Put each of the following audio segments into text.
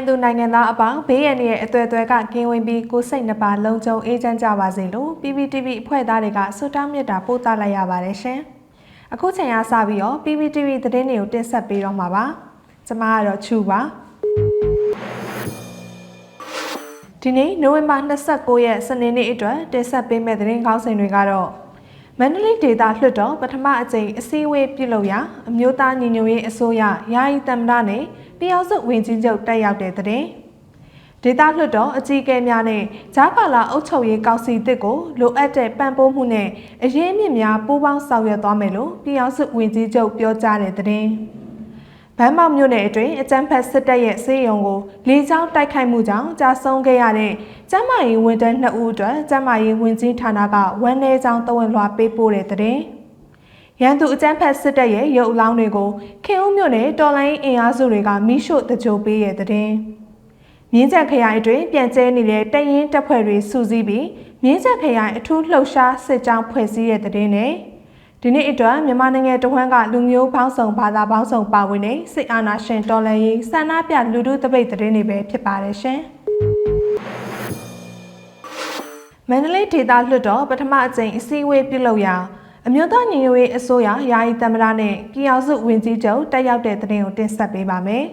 နိုင်ငံသူနိုင်ငံသားအပေါင်းဘေးရန်ရဲ့အသွယ်အသွယ်ကကင်းဝေးပြီးကိုယ်စိတ်နှပါလုံခြုံအေးချမ်းကြပါစေလို့ PPTV အဖွဲ့သားတွေကဆုတောင်းမေတ္တာပို့သလိုက်ရပါတယ်ရှင်။အခုချိန်အားစပြီးတော့ PPTV သတင်းတွေကိုတင်ဆက်ပေးတော့မှာပါ။ကျွန်မကတော့ချူပါ။ဒီနေ့နိုဝင်ဘာ29ရက်စနေနေ့အတွက်တင်ဆက်ပေးမယ့်သတင်းခေါင်းစဉ်တွေကတော့မန္တလေးဒေသလွှတ်တော်ပထမအကြိမ်အစည်းအဝေးပြုလုပ်ရာအမျိုးသားညီညွတ်ရေးအစိုးရယာယီသမ္မတနဲ့ ပြည်အောင်စုဝင်ကြီးချုပ်တက်ရောက်တဲ့တဲ့ဒေသလွှတ်တော်အကြီးအကဲများနဲ့ဂျာကာလာအုပ်ချုပ်ရေးကောင်စီတစ်ကိုလိုအပ်တဲ့ပံ့ပိုးမှုနဲ့အရေးမြစ်များပူးပေါင်းဆောင်ရွက်သွားမယ်လို့ပြည်အောင်စုဝင်ကြီးချုပ်ပြောကြားတဲ့တဲ့ဗန်းမောက်မြို့နယ်အတွင်းအကြမ်းဖက်စစ်တပ်ရဲ့စေယုံကိုလေကြောင်းတိုက်ခိုက်မှုကြောင့်ကြာဆုံးခဲ့ရတဲ့ကျမ်းမာရေးဝန်ထမ်း2ဦးအတွက်ကျမ်းမာရေးဝန်ကြီးဌာနကဝန်내ကြောင်းတဝန်လွှာပေးပို့တဲ့တဲ့ ရန်သူအကြမ်းဖက်စစ်တပ်ရဲ့ရုပ်အလောင်းတွေကိုခင်ဦးမြို့နယ်တော်လိုင်းအင်အားစုတွေကမိရှို့တကြိုပေးရတဲ့မြင်းချက်ခရိုင်အတွင်းပြန်ကျဲနေတဲ့တရင်တပ်ဖွဲ့တွေစုစည်းပြီးမြင်းချက်ခရိုင်အထူးလှုပ်ရှားစစ်ကြောင်းဖွဲ့စည်းတဲ့တဲ့နဲ့ဒီနေ့အတွက်မြန်မာနိုင်ငံတဝန်းကလူမျိုးပေါင်းစုံဘာသာပေါင်းစုံပါဝင်တဲ့စစ်အာဏာရှင်တော်လှန်ရေးဆန္ဒပြလူထုတပိတ်တဲ့တွေပဲဖြစ်ပါတယ်ရှင်မန္တလေးဒေသလွှတ်တော်ပထမအကြိမ်အစည်းအဝေးပြုလုပ်ရာ အမျိုးသားညီညွတ်ရေးအစိုးရယာယီသမ္မတနဲ့ပြည်အောင်စုဝန်ကြီးချုပ်တက်ရောက်တဲ့တဲ့ကိုတင်ဆက်ပေးပါမယ်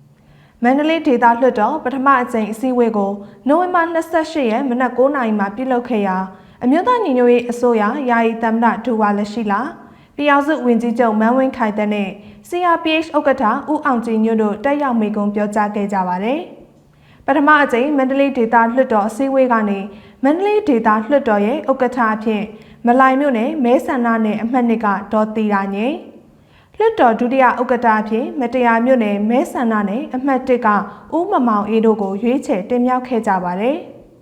။မန္တလေးဒေသလွှတ်တော်ပထမအကြိမ်အစည်းအဝေးကိုနိုဝင်ဘာ28ရက်မနက်9:00နာရီမှာပြုလုပ်ခဲ့ရာအမျိုးသားညီညွတ်ရေးအစိုးရယာယီသမ္မတဒူဝါလက်ရှိလာပြည်အောင်စုဝန်ကြီးချုပ်မန်းဝင်းခိုင်တဲ့နဲ့ CRPH ဥက္ကဋ္ဌဦးအောင်ကြည်ညွတ်တို့တက်ရောက်မိကုံပြောကြားခဲ့ကြပါတယ်။ပထမအကြိမ်မန္တလေးဒေသလွှတ်တော်အစည်းအဝေးကနေမန္တလေးဒေသလွှတ်တော်ရဲ့ဥက္ကဋ္ဌအဖြစ် မလိုင်မြို့နယ်မဲဆန္ဒနယ်အမှတ်နှစ်ကဒေါ်တီရာငိလွတ်တော်ဒုတိယဥက္ကဋ္ဌအဖြစ်မတရားမြို့နယ်မဲဆန္ဒနယ်အမှတ်1ကဦးမမောင်အေးတို့ကိုရွေးချယ်တင်မြှောက်ခဲ့ကြပါတယ်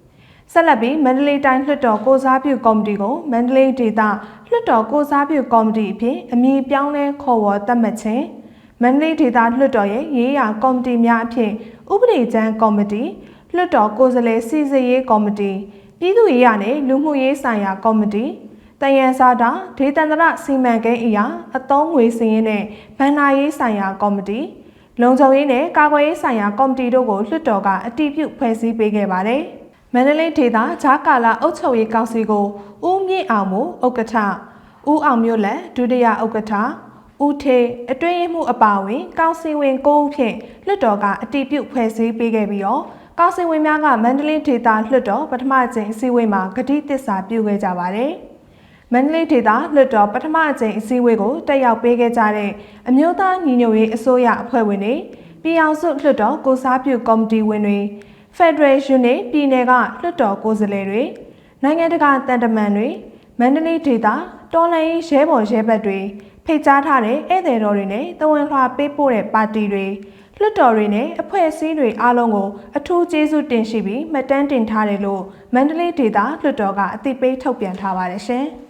။ဆက်လက်ပြီးမန္တလေးတိုင်းလွှတ်တော်ကိုစားပြုကော်မတီကိုမန္တလေးဒေသလွှတ်တော်ကိုစားပြုကော်မတီအဖြစ်အမည်ပြောင်းလဲခေါ်ဝေါ်သတ်မှတ်ခြင်းမန္တလေးဒေသလွှတ်တော်ရဲ့ရေးရာကော်မတီများအဖြစ်ဥပဒေကျမ်းကော်မတီလွှတ်တော်ကိုယ်စားလှယ်စီစစ်ရေးကော်မတီပြည်သူ့ရေးရာနဲ့လူမှုရေးဆိုင်ရာကော်မတီ တယံစာတာဒေသန္တရစီမံကိန်းအရာအသုံးငွေစည်ရင်းနဲ့ဗန္နာရေးဆိုင်ရာကော်မတီလုံခြုံရေးနဲ့ကာကွယ်ရေးဆိုင်ရာကော်မတီတို့ကိုလွှတ်တော်ကအတည်ပြုဖွဲ့စည်းပေးခဲ့ပါတယ်။မန္တလေးဒေသဂျာကာလာအုပ်ချုပ်ရေးကောင်စီကိုဦးမြင့်အောင်မူဥက္ကဋ္ဌဦးအောင်မျိုးလက်ဒုတိယဥက္ကဋ္ဌဦးထေအတွင်းရေးမှုအပါဝင်ကောင်စီဝင်၉ဦးဖြင့်လွှတ်တော်ကအတည်ပြုဖွဲ့စည်းပေးခဲ့ပြီးတော့ကောင်စီဝင်များကမန္တလေးဒေသလွှတ်တော်ပထမကျင်းအစည်းအဝေးမှာဂတိတစ္ဆာပြုခဲ့ကြပါတယ်။ မန္တလေးဒေသလွှတ်တော်ပထမအကြိမ်အစည်းအဝေးကိုတက်ရောက်ပေးခဲ့ကြတဲ့အမျိုးသားညီညွတ်ရေးအစိုးရအဖွဲ့ဝင်တွေပြည်အောင်စုလွှတ်တော်ကိုစားပြုကော်မတီဝင်တွေဖက်ဒရယ်ယူနစ်ပြည်နယ်ကလွှတ်တော်ကိုယ်စားလှယ်တွေနိုင်ငံတကာတန်တမန်တွေမန္တလေးဒေသတော်လှန်ရေးရဲဘော်ရဲဘက်တွေဖိတ်ကြားထားတဲ့ဧည့်သည်တော်တွေနဲ့တဝန်လွှာပေးပို့တဲ့ပါတီတွေလွှတ်တော်တွေနဲ့အဖွဲ့အစည်းတွေအားလုံးကိုအထူးကျေးဇူးတင်ရှိပြီးမှတ်တမ်းတင်ထားတယ်လို့မန္တလေးဒေသလွှတ်တော်ကအသိပေးထုတ်ပြန်ထားပါတယ်ရှင်။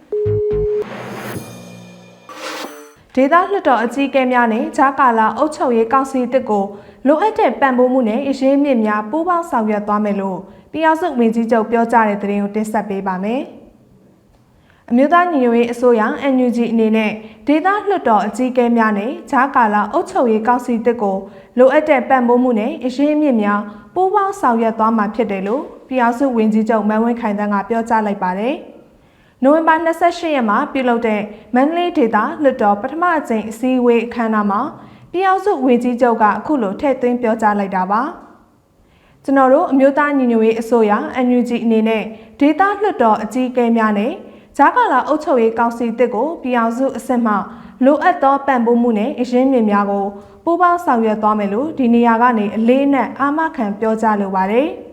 ဒေသလွှတ်တော်အကြီးအကဲများနဲ့ဂျာကာလာအုပ်ချုပ်ရေးကောင်စီတစ်ကိုလိုအပ်တဲ့ပံ့ပိုးမှုနဲ့အရေးမြစ်များပူးပေါင်းဆောင်ရွက်သွားမယ်လို့ပြည်အောင်စုဝန်ကြီးချုပ်ပြောကြားတဲ့သတင်းကိုတင်ဆက်ပေးပါမယ်။အမျိုးသားညီညွတ်ရေးအစိုးရ NUG အနေနဲ့ဒေသလွှတ်တော်အကြီးအကဲများနဲ့ဂျာကာလာအုပ်ချုပ်ရေးကောင်စီတစ်ကိုလိုအပ်တဲ့ပံ့ပိုးမှုနဲ့အရေးမြစ်များပူးပေါင်းဆောင်ရွက်သွားမှာဖြစ်တယ်လို့ပြည်အောင်စုဝန်ကြီးချုပ်မန်ဝင်းခိုင်တန်းကပြောကြားလိုက်ပါတယ်။ နိုဝင်ဘာ28ရက်မှာပြုလုပ်တဲ့မန္တလေးဒေသလွှတ်တော်ပထမအကြိမ်အစည်းအဝေးအခမ်းအနားမှာပြည်အောင်စုဝန်ကြီးချုပ်ကအခုလိုထည့်သွင်းပြောကြားလိုက်တာပါကျွန်တော်တို့အမျိုးသားညီညွတ်ရေးအစိုးရ NUG အနေနဲ့ဒေသလွှတ်တော်အကြီးအကဲများနဲ့ဂျာကာလာအုပ်ချုပ်ရေးကောင်စီတစ်ကိုပြည်အောင်စုအစ်စ်မှလိုအပ်သောပံ့ပိုးမှုနဲ့အရင်းမြစ်များကိုပူးပေါင်းဆောင်ရွက်သွားမယ်လို့ဒီနေရာကနေအလေးနက်အာမခံပြောကြားလိုပါတယ်။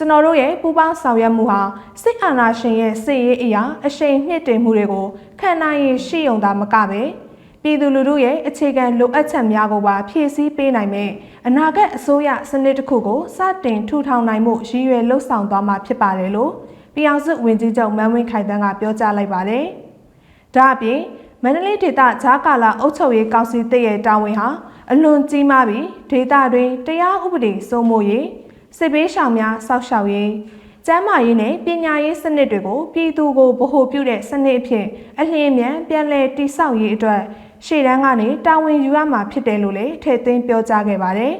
ကျွန်တော်တို့ရဲ့ပူးပေါင်းဆောင်ရွက်မှုဟာစစ်အာဏာရှင်ရဲ့စစ်ရေးအရာအရှိန်မြင့်တင်မှုတွေကိုခံနိုင်ရရှိုံသာမကပဲပြည်သူလူထုရဲ့အခြေခံလိုအပ်ချက်များကိုပါဖြည့်ဆည်းပေးနိုင်မယ့်အနာဂတ်အစိုးရစနစ်တစ်ခုကိုစတင်ထူထောင်နိုင်မှုရည်ရွယ်လှုပ်ဆောင်သွားမှာဖြစ်ပါတယ်လို့ပြည်အောင်စုဝန်ကြီးချုပ်မန်းဝင်းခိုင်တန်းကပြောကြားလိုက်ပါတယ်။ဒါအပြင်မန္တလေးဒေသဂျာကာလာအုပ်ချုပ်ရေးကောင်စီတရဲ့တာဝန်ဟာအလွန်ကြီးမားပြီးဒေသတွင်တရားဥပဒေစိုးမိုးရေး စစ်ဘေးရှောင်များစောက်ရှောက်ရေးကျန်းမာရေးနဲ့ပညာရေးစနစ်တွေကိုပြည်သူကိုဗဟုပြုတဲ့စနစ်အဖြစ်အလျင်မြန်ပြန်လည်တည်ဆောက်ရေးအတွက်ရှေ့တန်းကနေတာဝန်ယူရမှာဖြစ်တယ်လို့လည်းထည့်သွင်းပြောကြားခဲ့ပါတယ်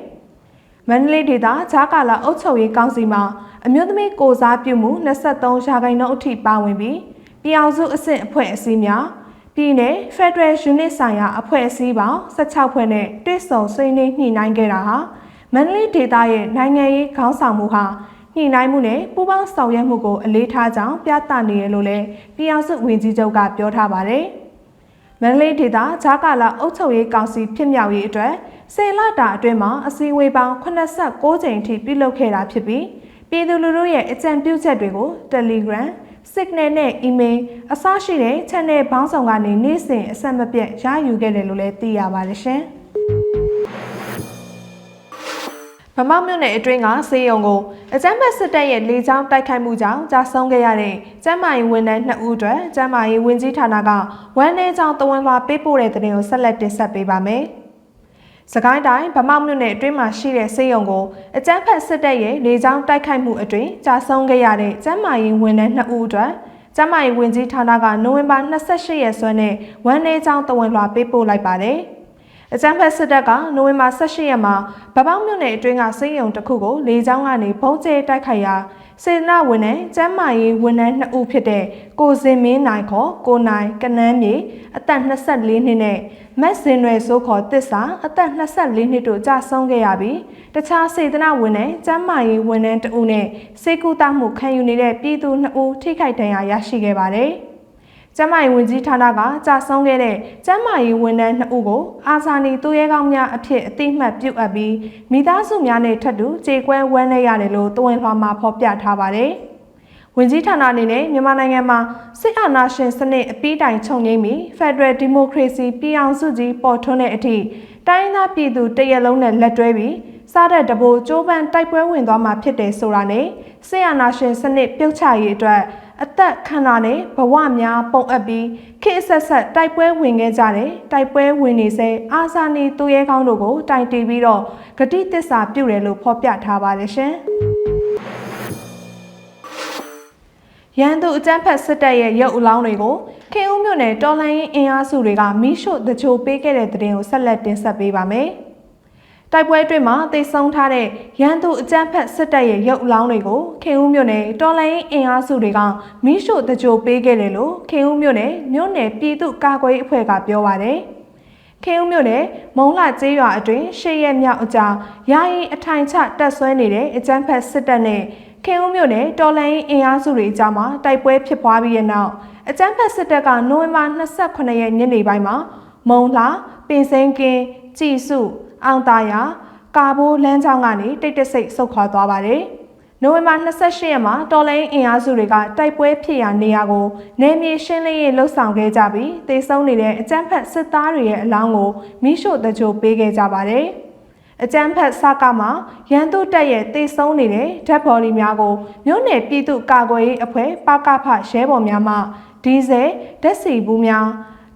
။မန္တလေးဒေသဂျာကာလာအုပ်ချုပ်ရေးကောင်စီမှာအမျိုးသမီးကိုစားပြုမှု23ရာခိုင်နှုန်းအထိပါဝင်ပြီးပြည်အောင်စုအဆင့်အဖွဲ့အစည်းများပြည်내ဖက်ဒရယ်ယူနစ်ဆိုင်ရာအဖွဲ့အစည်းပေါင်း16ဖွဲ့နဲ့တွဲဆုံဆွေးနွေးညှိနှိုင်းခဲ့တာဟာ မန္တလေးဒေသရဲ့နိုင်ငံရေးခေါင်းဆောင်မှုဟာညှိနှိုင်းမှုနဲ့ပူးပေါင်းဆောင်ရွက်မှုကိုအလေးထားကြောင်းပြသနေရလို့လည်းပြည်အောင်စုဝန်ကြီးချုပ်ကပြောထားပါတယ်။မန္တလေးဒေသဂျာကာလာအုပ်ချုပ်ရေးကောင်စီဖြစ်မြောက်ရေးအတွက်ဆယ်လတာအတွင်းမှာအစည်းအဝေးပေါင်း86ကြိမ်ထိပြုလုပ်ခဲ့တာဖြစ်ပြီးပြည်သူလူထုရဲ့အကြံပြုချက်တွေကို Telegram, Signal နဲ့ Email အစရှိတဲ့ channel ဘောင်းဆောင်ကနေနေ့စဉ်အဆက်မပြတ်ရယူခဲ့တယ်လို့လည်းသိရပါတယ်ရှင်။ ဗမောက်မြို့နယ်အတွင်းကစေယုံကိုအကြမ်းဖက်စစ်တပ်ရဲ့လေကြောင်းတိုက်ခိုက်မှုကြောင့်ကြာဆုံးခဲ့ရတဲ့ကျမ်းမာရေးဝန်ထမ်း2ဦးအတွက်ကျမ်းမာရေးဝန်ကြီးဌာနကဝန်내ကြောင့်တဝန်လွှာပေးပို့တဲ့တဲ့တင်ကိုဆက်လက်တင်ဆက်ပေးပါမယ်။စကိုင်းတိုင်းဗမောက်မြို့နယ်အတွင်းမှာရှိတဲ့စေယုံကိုအကြမ်းဖက်စစ်တပ်ရဲ့လေကြောင်းတိုက်ခိုက်မှုအတွင်းကြာဆုံးခဲ့ရတဲ့ကျမ်းမာရေးဝန်ထမ်း2ဦးအတွက်ကျမ်းမာရေးဝန်ကြီးဌာနကနိုဝင်ဘာ28ရက်စွဲနဲ့ဝန်내ကြောင်းတဝန်လွှာပေးပို့လိုက်ပါတယ်။ အကြမ်းဖက်စစ်တပ်ကနိုဝင်ဘာ18ရက်မှာဗပောက်မြို့နယ်အတွင်းကစေယုံတစ်ခုကိုလေကြောင်းကနေဖုံးကျဲတိုက်ခိုက်ရာစေနာဝန်နဲ့ကျမ်းမာရေးဝန်ထမ်း2ဦးဖြစ်တဲ့ကိုစင်မင်းနိုင်ခေါ်ကိုနိုင်ကနန်းမြေအသက်24နှစ်နဲ့မက်စင်ရွယ်ဆိုခေါ်တစ္ဆာအသက်24နှစ်တို့ကြာဆုံးခဲ့ရပြီးတခြားစေတနာဝန်နဲ့ကျမ်းမာရေးဝန်ထမ်း2ဦးနဲ့စေကူတာမှုခံယူနေတဲ့ပြည်သူ2ဦးထိခိုက်ဒဏ်ရာရရှိခဲ့ပါတယ်။ ကျမ်းမာရေးဝန်ကြီးဌာနကကြာဆုံးခဲ့တဲ့ကျမ်းမာရေးဝန်ထမ်း2ဦးကိုအာဇာနည်သူရဲကောင်းများအဖြစ်အသိမှတ်ပြုအပ်ပြီးမိသားစုများနဲ့ထပ်တူကြေကွဲဝမ်းနည်းရတယ်လို့တဝန်လွှာမှာဖော်ပြထားပါတယ်။ဝန်ကြီးဌာနအနေနဲ့မြန်မာနိုင်ငံမှာစစ်အာဏာရှင်စနစ်အပြီးတိုင်ချုပ်ငြိမ်းပြီး Federal Democracy ပြည်အောင်စုကြီးပေါ်ထွန်းတဲ့အထိတိုင်းသားပြည်သူတရက်လုံးနဲ့လက်တွဲပြီးစားတဲ့တဘိုးကျိုးပန်းတိုက်ပွဲဝင်သွားမှာဖြစ်တယ်ဆိုတာနဲ့စစ်အာဏာရှင်စနစ်ပြုတ်ချရေးအတွက် အသက်ခန္ဓာနဲ့ဘဝများပုံအပ်ပြီးခေတ်ဆက်ဆက်တိုက်ပွဲဝင်ခဲ့ကြတယ်တိုက်ပွဲဝင်နေစေအာဇာနည်သူရဲကောင်းတို့ကိုတိုင်တီးပြီးတော့ဂတိတစ္ဆာပြုတယ်လို့ဖော်ပြထားပါတယ်ရှင်ရန်သူအကြမ်းဖက်စစ်တပ်ရဲ့ရုပ်အလောင်းတွေကိုခေဦးမြို့နယ်တော်လှန်ရေးအင်အားစုတွေကမိရှို့တချို့ပေးခဲ့တဲ့တဲ့တင်ကိုဆက်လက်တင်ဆက်ပေးပါမယ်။ တိုက်ပွဲအတွင်းမှာတိတ်ဆုံးထားတဲ့ရန်သူအကြမ်းဖက်စစ်တပ်ရဲ့ရုပ်အလောင်းတွေကိုခင်ဦးမြို့နယ်တော်လိုင်းအင်အားစုတွေကမိရှို့တကြိုပေးခဲ့တယ်လို့ခင်ဦးမြို့နယ်မြို့နယ်ပြည်သူ့ကာကွယ်ရေးအဖွဲ့ကပြောပါတယ်။ခင်ဦးမြို့နယ်မုံလာကျေးရွာအတွင်းရှေ့ရက်မြောက်အကြာယာယီအထိုင်ချတက်ဆွဲနေတဲ့အကြမ်းဖက်စစ်တပ်နဲ့ခင်ဦးမြို့နယ်တော်လိုင်းအင်အားစုတွေအကြားမှာတိုက်ပွဲဖြစ်ပွားပြီးတဲ့နောက်အကြမ်းဖက်စစ်တပ်ကနိုဝင်ဘာ28ရက်ညနေပိုင်းမှာမုံလာပင်စိန်ကင်းကြည်စု အောင်သားရကာဘိုးလမ်းကြောင်းကနေတိတ်တဆိတ်ဆုတ်ခွာသွားပါတယ်။နိုဝင်ဘာ28ရက်မှာတော်လိုင်းအင်အားစုတွေကတိုက်ပွဲဖြစ်ရာနေရာကိုနယ်မြေရှင်းလင်းရေးလှုပ်ဆောင်ခဲ့ကြပြီးတေဆုံးနေတဲ့အကြမ်းဖက်စစ်သားတွေရဲ့အလောင်းကိုမိရှို့တကြိုပေးခဲ့ကြပါတယ်။အကြမ်းဖက်စကားမှာရန်သူတပ်ရဲ့တေဆုံးနေတဲ့ဓာတ်ဘော်လီများကိုမြို့နယ်ပြည်သူ့ကာကွယ်ရေးအဖွဲ့ပကဖရဲဘော်များမှဒီဇယ်ဓာတ်စီဘူးများ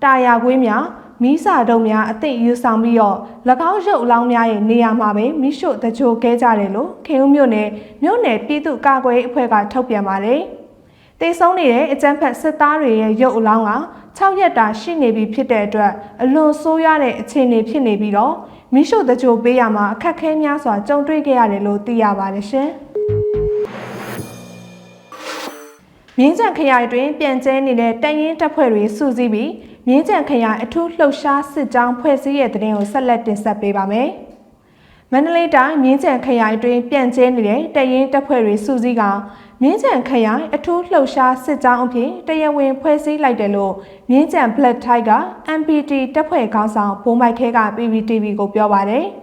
တာယာခွေးများ မီးစာတုံးများအသိယူဆောင်ပြီးတော့၎င်းရုပ်အလောင်းများရဲ့နေရာမှာပဲမိရှို့တကြိုခဲ့ကြတယ်လို့ခေဦးမြို့နယ်မြို့နယ်ပြည်သူ့ကာကွယ်ရေးအဖွဲ့ကထုတ်ပြန်ပါတယ်။တေဆုံးနေတဲ့အကြမ်းဖက်စစ်သားတွေရဲ့ရုပ်အလောင်းက6ရက်တာရှိနေပြီဖြစ်တဲ့အတွက်အလွန်ဆိုးရတဲ့အခြေအနေဖြစ်နေပြီးတော့မိရှို့တကြိုပေးရမှာအခက်ခဲများစွာကြုံတွေ့ခဲ့ရတယ်လို့သိရပါတယ်ရှင်။မြင်းကြံခရိုင်တွင်ပြန်ကျဲနေတဲ့တန်ရင်တပ်ဖွဲ့တွေစုစည်းပြီး မြင်းကြံခရိုင်အထူးလှုပ်ရှားစစ်ကြောင်းဖွဲ့စည်းရဲ့တဲ့တင်ကိုဆက်လက်တင်ဆက်ပေးပါမယ်။မန္တလေးတိုင်းမြင်းကြံခရိုင်တွင်ပြန့်ကျဲနေတဲ့တရင်တပ်ဖွဲ့တွေစုစည်းကမြင်းကြံခရိုင်အထူးလှုပ်ရှားစစ်ကြောင်းအဖြစ်တရားဝင်ဖွဲ့စည်းလိုက်တယ်လို့မြင်းကြံ Black Tiger MPT တပ်ဖွဲ့ခေါင်းဆောင်ဘုံမိုက်ခဲက PPTV ကိုပြောပါတယ်။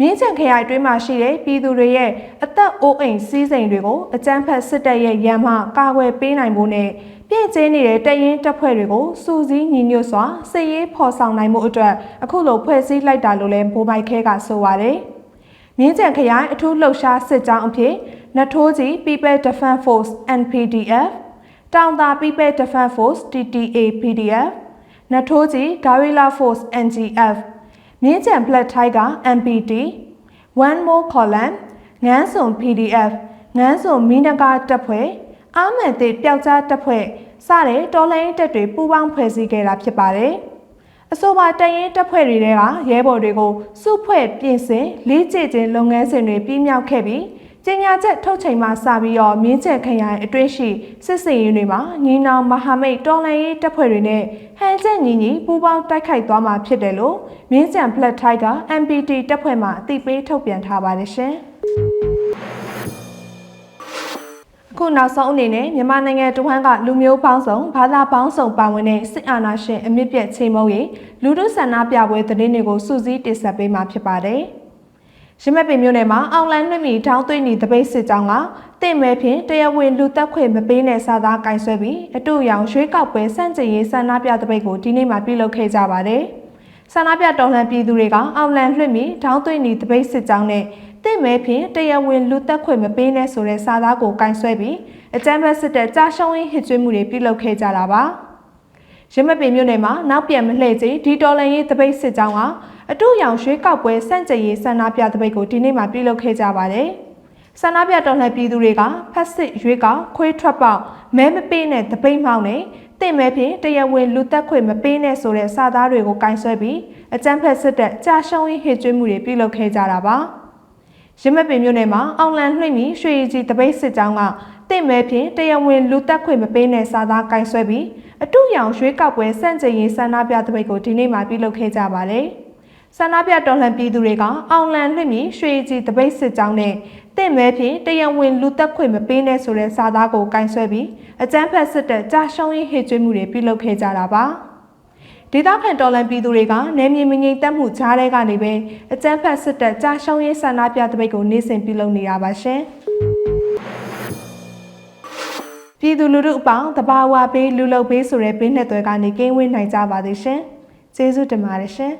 မြင်းချံခရိုင်တွင်းမှာရှိတဲ့ပြည်သူတွေရဲ့အသက်အိုးအိမ်စီးစိမ်တွေကိုအကြမ်းဖက်စစ်တပ်ရဲ့ရန်မှကာကွယ်ပေးနိုင်ဖို့နဲ့ ပြည့်ကျင်းနေတဲ့တရင်တပ်ဖွဲ့တွေကိုစူးစီးညီညွတ်စွာစစ်ရေးဖော်ဆောင်နိုင်မှုအတွက်အခုလိုဖွဲ့စည်းလိုက်တာလို့လည်းဘိုးဘိုက်ခဲကဆိုပါတယ်။မြင်းကြံခရိုင်အထူးလှုပ်ရှားစစ်ကြောင်းအဖြစ်နထိုးကြီး People Defense Force NPDF တောင်သာ People Defense Force TTA PDF နထိုးကြီး Guerrilla Force NGF မြင်းကြံ Black Tiger MPT One More Column ငန်းစုံ PDF ငန်းစုံမီနဂါတပ်ဖွဲ့ အာမန်သည့်ပျောက်ကြားတပ်ဖွဲ့စတဲ့တော်လိုင်းတပ်တွေပူးပေါင်းဖွဲ့စည်းခဲ့တာဖြစ်ပါတယ်။အဆိုပါတရင်တပ်ဖွဲ့တွေကရဲဘော်တွေကိုစုဖွဲ့ပြင်ဆင်လေးကျခြင်းလုပ်ငန်းစဉ်တွေပြီးမြောက်ခဲ့ပြီးကျင်းညာချက်ထုတ်ချိန်မှစပြီးတော့မြင်းကျက်ခရိုင်အတွင်းရှိစစ်စင်ရေးတွေမှာညီနောင်မဟာမိတ်တော်လှန်ရေးတပ်ဖွဲ့တွေနဲ့ဟန်ချက်ညီညီပူးပေါင်းတိုက်ခိုက်သွားမှာဖြစ်တယ်လို့မြင်းကျန် Black Tiger MPT တပ်ဖွဲ့မှအသိပေးထုတ်ပြန်ထားပါတယ်ရှင်။ အခုနောက်ဆုံးအနေနဲ့မြန်မာနိုင်ငံတဝန်းကလူမျိုးပေါင်းစုံဘာသာပေါင်းစုံပါဝင်တဲ့စစ်အာဏာရှင်အမြင့်ပြတ်ချိန်မုံရေးလူထုဆန္ဒပြပွဲသတင်းတွေကိုစူးစီးတင်ဆက်ပေးမှာဖြစ်ပါတယ်။ရမက်ပင်မြို့နယ်မှာအောင်လန်နှွင့်မီထောင်းသွင်းဤတပိတ်စစ်ကြောင်းကတင့်မဲဖြင့်တရားဝင်လူသက်ခွင့်မပေးတဲ့စာသားကင်ဆွဲပြီးအတူရောင်ရွှေကောက်ပွဲစန့်ကျင်ရေးဆန္ဒပြတပိတ်ကိုဒီနေ့မှပြုလုပ်ခဲ့ကြပါတယ်။ဆန္ဒပြတော်လှန်ပြည်သူတွေကအောင်လန်လွှင့်မီထောင်းသွင်းဤတပိတ်စစ်ကြောင်းနဲ့ တင့်မဲဖြင့်တရားဝင်လူသက်ခွင့်မပေးနဲ့ဆိုတဲ့စာသားကိုကင်ဆွဲပြီးအကြမ်းဖက်စစ်တပ်ကြာရှုံးရေးဟစ်ကြွေးမှုတွေပြုလုပ်ခဲ့ကြတာပါ။ရမက်ပင်မြို့နယ်မှာနောက်ပြန်မလှည့်ကြီးဒီတော်လန်ရေးတပိတ်စစ်ကြောင်းကအတူရောင်ရွှေကောက်ပွဲစန့်ကျင်ရေးဆန္ဒပြတပိတ်ကိုဒီနေ့မှပြုလုပ်ခဲ့ကြပါတယ်။ဆန္ဒပြတော်လှန်ပြည်သူတွေကဖက်စစ်ရွေးကောက်ခွေးထွက်ပေါက်မဲမပေးနဲ့တပိတ်မှောက်နဲ့တင့်မဲဖြင့်တရားဝင်လူသက်ခွင့်မပေးနဲ့ဆိုတဲ့စာသားတွေကိုကင်ဆယ်ပြီးအကြမ်းဖက်စစ်တပ်ကြာရှုံးရေးဟစ်ကြွေးမှုတွေပြုလုပ်ခဲ့ကြတာပါ။ ရမက်ပင်မြို့နယ်မှာအောင်လန်နှိမ့်ပြီးရွှေရည်ကြီးတပိတ်စစ်ကြောင်းကတင့်မဲဖြင့်တရားဝင်လူသက်ခွင့်မပေးနဲ့စာသားကင်ဆယ်ပြီးအတူရောင်ရွှေကောက်ပွဲစန့်ကျင်ရေးဆန္ဒပြတပိတ်ကိုဒီနေ့မှပြုလုပ်ခဲ့ကြပါတယ်။ဆန္ဒပြတော်လှန်ပြည်သူတွေကအောင်လန်လွှင့်မြရွှေကြီးတပိတ်စစ်ကြောင်းနဲ့တင့်မဲဖြင့်တရံဝင်လူသက်ခွင့်မပေးနဲ့ဆိုတဲ့စာသားကိုကင်ဆယ်ပြီးအကြမ်းဖက်စစ်တပ်ကြာရှုံးရေးဟစ်ကြွေးမှုတွေပြုလုပ်ခဲ့ကြတာပါ ဒေသခံတော်လှန်ပြည်သူတွေကနယ်မြေမငြိမ်သက်မှုကြားထဲကနေပဲအကြမ်းဖက်စစ်တပ်ကြာရှုံးရေးဆန္ဒပြတပိတ်ကိုနေ့စဉ်ပြုလုပ်နေတာပါရှင်ပြည်သူလူထုအပေါင်းတဘာဝပေးလူလုပ်ပေးဆိုတဲ့ဘေးနှစ်သွဲကနေကင်းဝေးနိုင်ကြပါသည်ရှင်ကျေးဇူးတင်ပါတယ်ရှင်